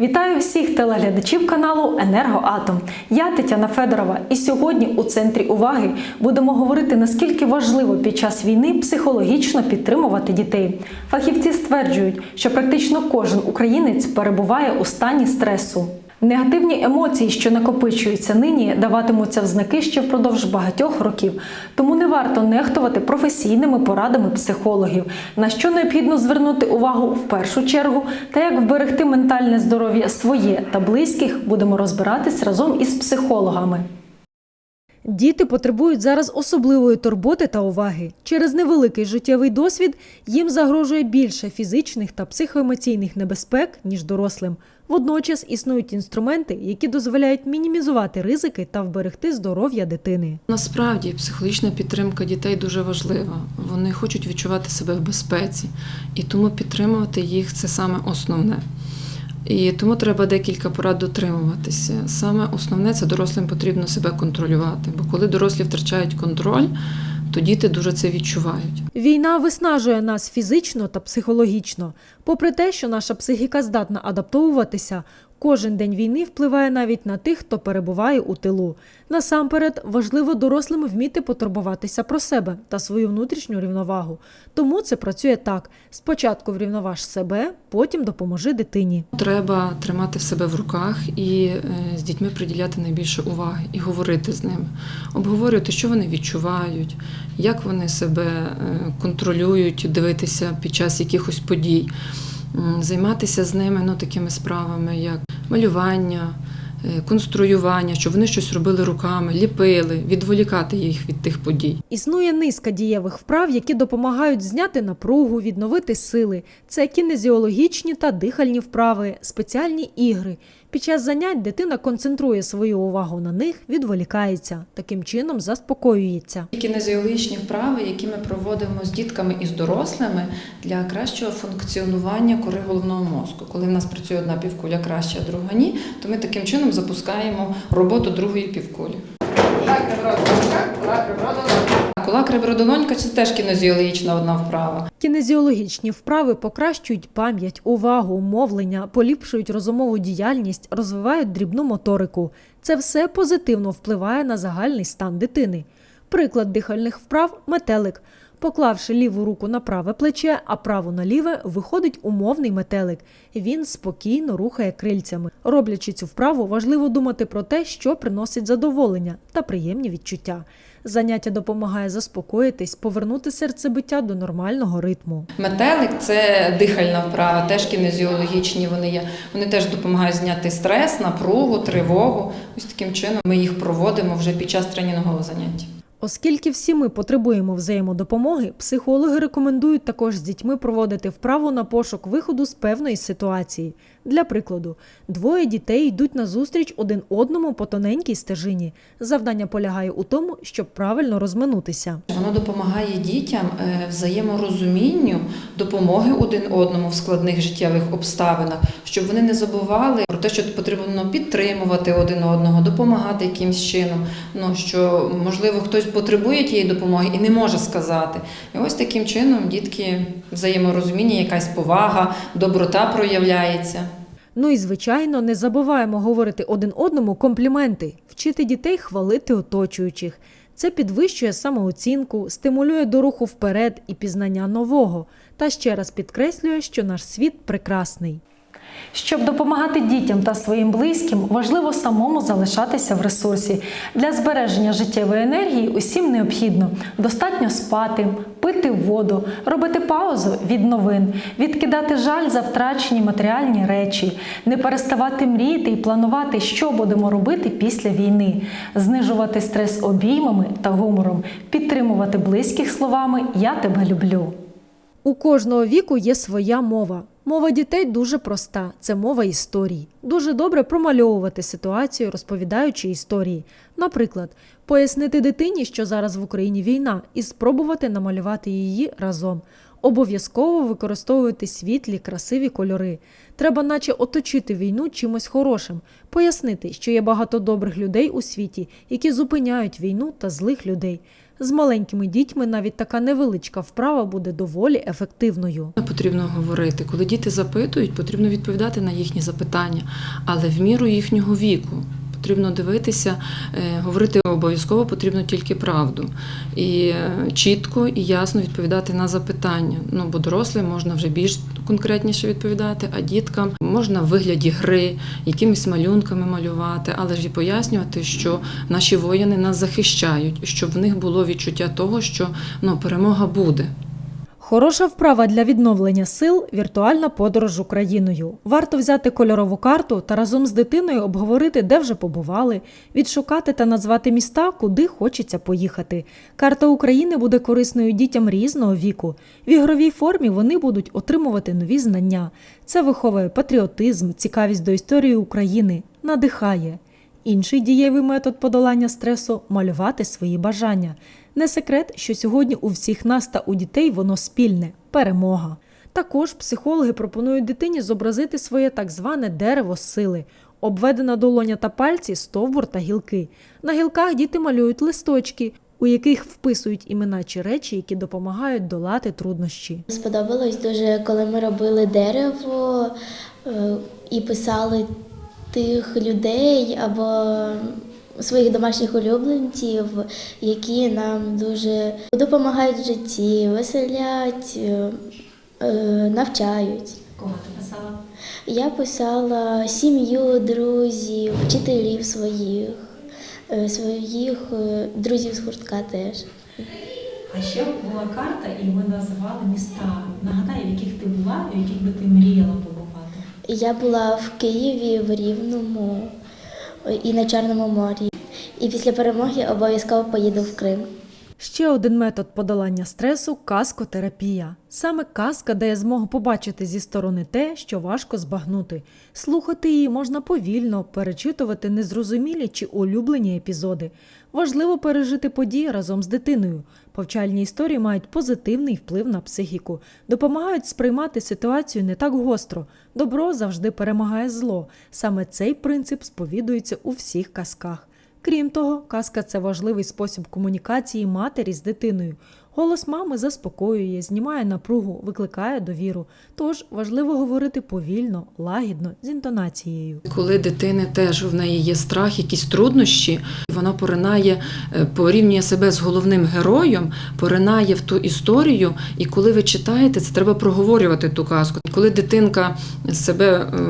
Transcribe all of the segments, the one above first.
Вітаю всіх телеглядачів каналу Енергоатом. Я Тетяна Федорова, і сьогодні у центрі уваги будемо говорити наскільки важливо під час війни психологічно підтримувати дітей. Фахівці стверджують, що практично кожен українець перебуває у стані стресу. Негативні емоції, що накопичуються нині, даватимуться в знаки ще впродовж багатьох років. Тому не варто нехтувати професійними порадами психологів, на що необхідно звернути увагу в першу чергу, та як вберегти ментальне здоров'я своє та близьких, будемо розбиратись разом із психологами. Діти потребують зараз особливої турботи та уваги. Через невеликий життєвий досвід їм загрожує більше фізичних та психоемоційних небезпек, ніж дорослим. Водночас існують інструменти, які дозволяють мінімізувати ризики та вберегти здоров'я дитини. Насправді психологічна підтримка дітей дуже важлива. Вони хочуть відчувати себе в безпеці, і тому підтримувати їх це саме основне. І тому треба декілька порад дотримуватися. Саме основне це дорослим потрібно себе контролювати. Бо коли дорослі втрачають контроль, то діти дуже це відчувають. Війна виснажує нас фізично та психологічно. Попри те, що наша психіка здатна адаптовуватися, кожен день війни впливає навіть на тих, хто перебуває у тилу. Насамперед, важливо дорослим вміти потурбуватися про себе та свою внутрішню рівновагу. Тому це працює так: спочатку врівноваж себе, потім допоможи дитині. Треба тримати себе в руках і е, з дітьми приділяти найбільше уваги і говорити з ними, обговорювати, що вони відчувають, як вони себе е, контролюють, дивитися під час якихось подій, займатися з ними ну, такими справами, як малювання. е, Конструювання, щоб вони щось робили руками, ліпили, відволікати їх від тих подій. Існує низка дієвих вправ, які допомагають зняти напругу, відновити сили. Це кінезіологічні та дихальні вправи, спеціальні ігри. Під час занять дитина концентрує свою увагу на них, відволікається, таким чином заспокоюється. Кінезіологічні вправи, які ми проводимо з дітками і з дорослими для кращого функціонування кори головного мозку. Коли в нас працює одна півкуля краще, а друга ні, то ми таким чином запускаємо роботу другої півкулі. Кулак ребродолонька це теж кінезіологічна одна вправа. Кінезіологічні вправи покращують пам'ять, увагу, мовлення, поліпшують розумову діяльність, розвивають дрібну моторику. Це все позитивно впливає на загальний стан дитини. Приклад дихальних вправ метелик. Поклавши ліву руку на праве плече, а праву на ліве, виходить умовний метелик. Він спокійно рухає крильцями. Роблячи цю вправу, важливо думати про те, що приносить задоволення та приємні відчуття. Заняття допомагає заспокоїтись, повернути серцебиття до нормального ритму. Метелик це дихальна вправа, теж кінезіологічні вони є. Вони теж допомагають зняти стрес, напругу, тривогу. Ось таким чином ми їх проводимо вже під час тренінгового заняття. Оскільки всі ми потребуємо взаємодопомоги, психологи рекомендують також з дітьми проводити вправу на пошук виходу з певної ситуації. Для прикладу, двоє дітей йдуть на зустріч один одному по тоненькій стежині. Завдання полягає у тому, щоб правильно розминутися. Воно допомагає дітям е, взаєморозумінню, допомоги один одному в складних життєвих обставинах, щоб вони не забували про те, що потрібно підтримувати один одного, допомагати якимсь чином. Ну що можливо хтось потребує тієї допомоги і не може сказати. І ось таким чином дітки взаєморозуміння, якась повага, доброта проявляється. Ну і звичайно, не забуваємо говорити один одному компліменти, вчити дітей хвалити оточуючих. Це підвищує самооцінку, стимулює до руху вперед і пізнання нового, та ще раз підкреслює, що наш світ прекрасний. Щоб допомагати дітям та своїм близьким, важливо самому залишатися в ресурсі. Для збереження життєвої енергії усім необхідно достатньо спати, пити воду, робити паузу від новин, відкидати жаль за втрачені матеріальні речі, не переставати мріяти і планувати, що будемо робити після війни, знижувати стрес обіймами та гумором, підтримувати близьких словами Я тебе люблю. У кожного віку є своя мова. Мова дітей дуже проста це мова історій. Дуже добре промальовувати ситуацію, розповідаючи історії. Наприклад, пояснити дитині, що зараз в Україні війна, і спробувати намалювати її разом. Обов'язково використовувати світлі, красиві кольори. Треба, наче оточити війну чимось хорошим, пояснити, що є багато добрих людей у світі, які зупиняють війну та злих людей. З маленькими дітьми навіть така невеличка вправа буде доволі ефективною. Потрібно говорити. Коли діти запитують, потрібно відповідати на їхні запитання, але в міру їхнього віку. Потрібно дивитися, е, говорити обов'язково потрібно тільки правду. І е, чітко і ясно відповідати на запитання. Ну, бо дорослим можна вже більш конкретніше відповідати, а діткам можна в вигляді гри, якимись малюнками малювати, але ж і пояснювати, що наші воїни нас захищають, щоб в них було відчуття того, що ну, перемога буде. Хороша вправа для відновлення сил віртуальна подорож Україною. Варто взяти кольорову карту та разом з дитиною обговорити, де вже побували, відшукати та назвати міста, куди хочеться поїхати. Карта України буде корисною дітям різного віку. В ігровій формі вони будуть отримувати нові знання. Це виховує патріотизм, цікавість до історії України, надихає. Інший дієвий метод подолання стресу малювати свої бажання. Не секрет, що сьогодні у всіх нас та у дітей воно спільне перемога. Також психологи пропонують дитині зобразити своє так зване дерево сили. Обведена долоня та пальці, стовбур та гілки. На гілках діти малюють листочки, у яких вписують імена чи речі, які допомагають долати труднощі. Сподобалось дуже, коли ми робили дерево е, і писали тих людей або своїх домашніх улюбленців, які нам дуже допомагають в житті, веселять, е, е, навчають. Кого ти писала? Я писала сім'ю, друзів, вчителів своїх, е, своїх друзів з гуртка теж. А ще була карта, і ми називали міста. Нагадай, в яких ти була, в яких би ти мріяла. Я була в Києві, в Рівному і на Чорному морі. І після перемоги обов'язково поїду в Крим. Ще один метод подолання стресу казкотерапія. Саме казка дає змогу побачити зі сторони те, що важко збагнути. Слухати її можна повільно, перечитувати незрозумілі чи улюблені епізоди. Важливо пережити події разом з дитиною. Повчальні історії мають позитивний вплив на психіку, допомагають сприймати ситуацію не так гостро. Добро завжди перемагає зло. Саме цей принцип сповідується у всіх казках. Крім того, казка це важливий спосіб комунікації матері з дитиною. Голос мами заспокоює, знімає напругу, викликає довіру. Тож важливо говорити повільно, лагідно, з інтонацією. Коли дитини теж в неї є страх, якісь труднощі, вона поринає, е, порівнює себе з головним героєм, поринає в ту історію. І коли ви читаєте, це треба проговорювати ту казку. Коли дитинка себе е,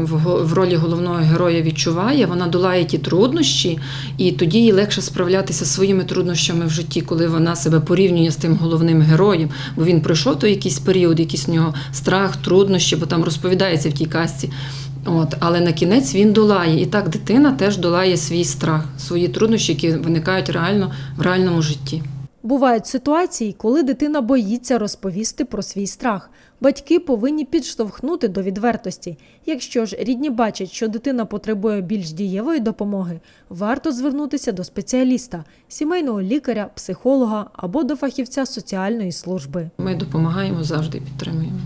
в ролі головного героя відчуває, вона долає ті труднощі, і тоді їй легше справлятися зі своїми труднощами в житті, коли вона себе порівнює з тим головним героєм, бо він пройшов той якийсь період, якийсь в нього страх, труднощі, бо там розповідається в тій казці. От, але на кінець він долає. І так дитина теж долає свій страх, свої труднощі, які виникають реально в реальному житті. Бувають ситуації, коли дитина боїться розповісти про свій страх. Батьки повинні підштовхнути до відвертості. Якщо ж рідні бачать, що дитина потребує більш дієвої допомоги, варто звернутися до спеціаліста, сімейного лікаря, психолога або до фахівця соціальної служби. Ми допомагаємо завжди підтримуємо.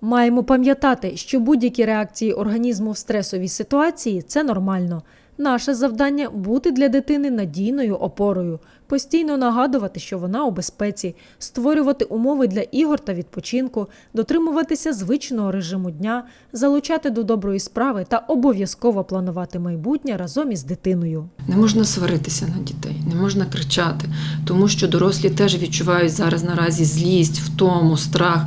Маємо пам'ятати, що будь-які реакції організму в стресовій ситуації це нормально. Наше завдання бути для дитини надійною опорою, постійно нагадувати, що вона у безпеці, створювати умови для ігор та відпочинку, дотримуватися звичного режиму дня, залучати до доброї справи та обов'язково планувати майбутнє разом із дитиною. Не можна сваритися на дітей, не можна кричати, тому що дорослі теж відчувають зараз наразі злість, втому, страх.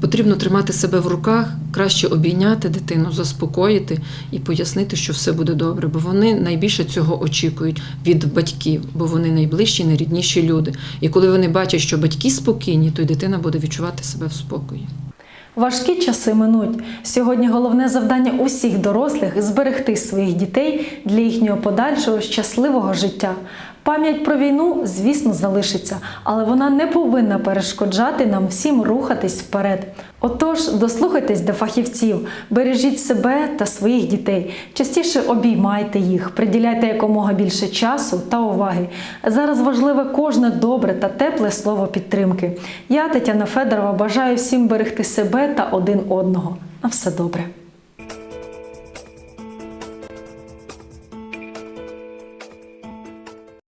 Потрібно тримати себе в руках, краще обійняти дитину, заспокоїти і пояснити, що все буде добре, бо вони найбільше цього очікують від батьків, бо вони найближчі, найрідніші люди. І коли вони бачать, що батьки спокійні, то й дитина буде відчувати себе в спокої. Важкі часи минуть. Сьогодні головне завдання усіх дорослих зберегти своїх дітей для їхнього подальшого щасливого життя. Пам'ять про війну, звісно, залишиться, але вона не повинна перешкоджати нам всім рухатись вперед. Отож, дослухайтесь до фахівців, бережіть себе та своїх дітей, частіше обіймайте їх, приділяйте якомога більше часу та уваги. Зараз важливе кожне добре та тепле слово підтримки. Я, Тетяна Федорова, бажаю всім берегти себе та один одного. На все добре.